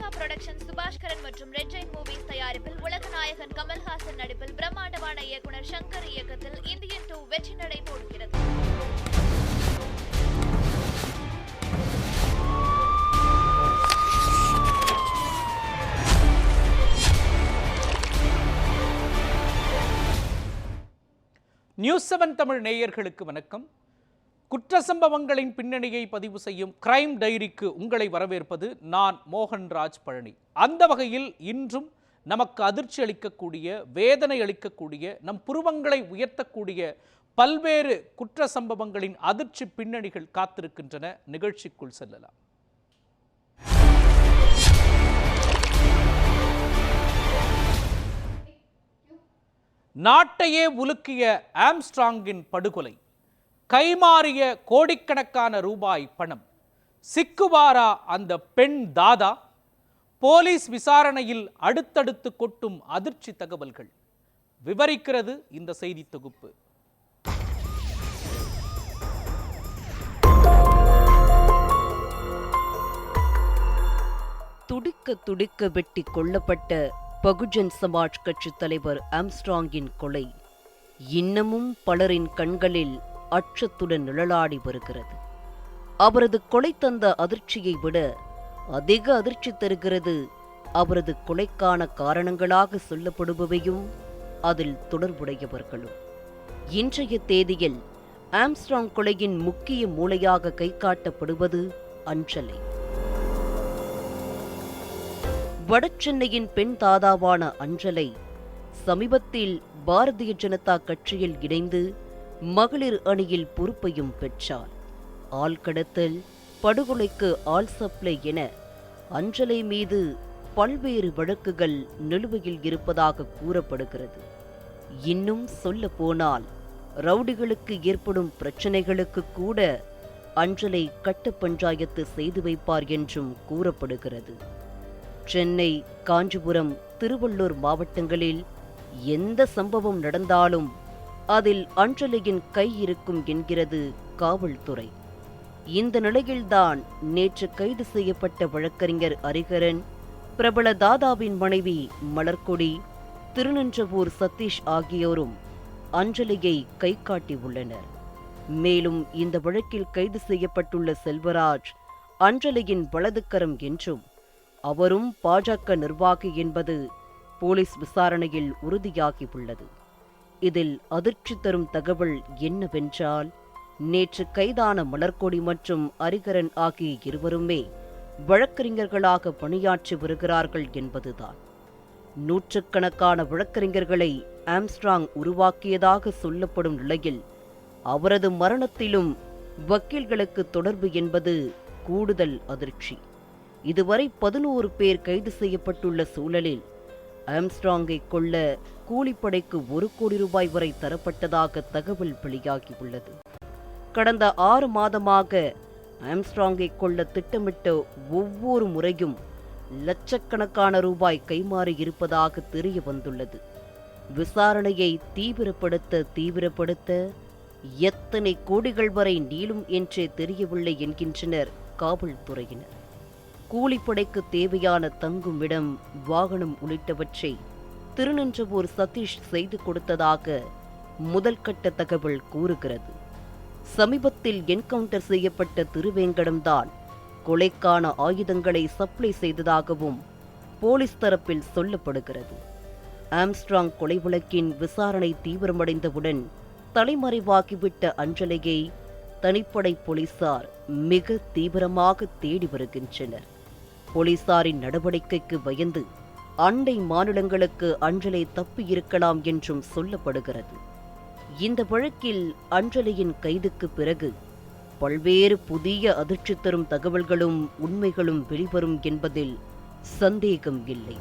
Lyca production Subaskaran மற்றும் red Jain movies தயாரிப்பில் உலக நாயகன் கமல்ஹாசன் நடிப்பில் பிரம்மாண்டமான இயக்குனர் சங்கர் இயக்கத்தில் இந்தியன் டூ வெற்றி நடை போடுகிறது. நியூஸ் செவன் தமிழ் நேயர்களுக்கு வணக்கம். குற்ற சம்பவங்களின் பின்னணியை பதிவு செய்யும் கிரைம் டைரிக்கு உங்களை வரவேற்பது நான் மோகன்ராஜ் பழனி. அந்த வகையில் இன்றும் நமக்கு அதிர்ச்சி அளிக்கக்கூடிய வேதனை அளிக்கக்கூடிய நம் புருவங்களை உயர்த்தக்கூடிய பல்வேறு குற்ற சம்பவங்களின் அதிர்ச்சி பின்னணிகள் காத்திருக்கின்றன. நிகழ்ச்சிக்குள் செல்லலாம். நாட்டையே உலுக்கிய ஆம்ஸ்ட்ராங்கின் படுகொலை. கைமாறிய கோடிக்கணக்கான ரூபாய் பணம். சிக்குவாரா அந்த பெண் தாதா? போலீஸ் விசாரணையில் அடுத்தடுத்து கொட்டும் அதிர்ச்சி தகவல்கள். விவரிக்கிறது இந்த செய்தி தொகுப்பு. துடிக்க துடிக்க வெட்டி கொல்லப்பட்ட பகுஜன் சமாஜ் கட்சி தலைவர் ஆம்ஸ்ட்ராங்கின் கொலை. இன்னமும் பலரின் கண்களில் அச்சத்துடன் நிழலாடி வருகிறது. அவரது கொலை தந்த அதிர்ச்சியை விட அதிக அதிர்ச்சி தருகிறது அவரது கொலைக்கான காரணங்களாக சொல்லப்படுபவையும் அதில் தொடர்புடையவர்களும். இன்றைய தேதியில் ஆம்ஸ்ட்ராங் கொலையின் முக்கிய மூளையாக கை காட்டப்படுவது அஞ்சலை. வடசென்னையின் பெண் தாதாவான அஞ்சலை சமீபத்தில் பாரதிய ஜனதா கட்சியில் இணைந்து மகளிர் அணியில் பொறுப்பையும் பெற்றார். ஆள் கடத்தல் படுகொலைக்கு ஆள் சப்ளை என அஞ்சலை மீது பல்வேறு வழக்குகள் நிலுவையில் இருப்பதாக கூறப்படுகிறது. இன்னும் சொல்ல போனால் ரவுடிகளுக்கு ஏற்படும் பிரச்சனைகளுக்கு கூட அஞ்சலை கட்ட பஞ்சாயத்து செய்து வைப்பார் என்றும் கூறப்படுகிறது. சென்னை காஞ்சிபுரம் திருவள்ளூர் மாவட்டங்களில் எந்த சம்பவம் நடந்தாலும் அதில் அஞ்சலியின் கை இருக்கும் என்கிறது காவல்துறை. இந்த நிலையில்தான் நேற்று கைது செய்யப்பட்ட வழக்கறிஞர் அரிகரன் பிரபல தாதாவின் மனைவி மலர்கொடி திருநன்றவூர் சதீஷ் ஆகியோரும் அஞ்சலியை கை காட்டியுள்ளனர் மேலும் இந்த வழக்கில் கைது செய்யப்பட்டுள்ள செல்வராஜ் அஞ்சலியின் வலதுக்கரம் என்றும் அவரும் பாஜக நிர்வாகி என்பது போலீஸ் விசாரணையில் உறுதியாகியுள்ளது. இதில் அதிர்ச்சி தரும் தகவல் என்னவென்றால் நேற்று கைதான மலர்கொடி மற்றும் அரிகரன் ஆகிய இருவருமே வழக்கறிஞர்களாக பணியாற்றி வருகிறார்கள் என்பதுதான். நூற்றுக்கணக்கான வழக்கறிஞர்களை ஆம்ஸ்ட்ராங் உருவாக்கியதாக சொல்லப்படும் நிலையில் அவரது மரணத்திலும் வக்கீல்களுக்கு தொடர்பு என்பது கூடுதல் அதிர்ச்சி. இதுவரை பதினோரு பேர் கைது செய்யப்பட்டுள்ள சூழலில் ஆம்ஸ்ட்ராங்கை கொல்ல கூலிப்படைக்கு ஒரு கோடி ரூபாய் வரை தரப்பட்டதாக தகவல் வெளியாகியுள்ளது. கடந்த ஆறு மாதமாக ஆம்ஸ்ட்ராங்கை கொள்ள திட்டமிட்ட ஒவ்வொரு முறையும் லட்சக்கணக்கான ரூபாய் கைமாறி இருப்பதாக தெரிய வந்துள்ளது விசாரணையை தீவிரப்படுத்த தீவிரப்படுத்த எத்தனை கோடிகள் வரை நீளும் என்றே தெரியவில்லை என்கின்றனர் காவல்துறையினர். கூலிப்படைக்கு தேவையான தங்கும் இடம் வாகனம் உள்ளிட்டவற்றை திருநின்றவூர் சதீஷ் செய்து கொடுத்ததாக முதல் கட்ட தகவல் கூறுகிறது. சமீபத்தில் என்கவுண்டர் செய்யப்பட்ட திருவேங்கடம்தான் கொலைக்கான ஆயுதங்களை சப்ளை செய்ததாகவும் போலீஸ் தரப்பில் சொல்லப்படுகிறது. ஆம்ஸ்ட்ராங் கொலை வழக்கின் விசாரணை தீவிரமடைந்தவுடன் தலைமறைவாகிவிட்ட அஞ்சலையை தனிப்படை போலீசார் மிக தீவிரமாக தேடி வருகின்றனர். போலீசாரின் நடவடிக்கைக்கு பயந்து அண்டை மாநிலங்களுக்கு அஞ்சலி தப்பியிருக்கலாம் என்றும் சொல்லப்படுகிறது. இந்த வழக்கில் அஞ்சலியின் கைதுக்கு பிறகு பல்வேறு புதிய அதிர்ச்சி தரும் தகவல்களும் உண்மைகளும் வெளிவரும் என்பதில் சந்தேகம் இல்லை.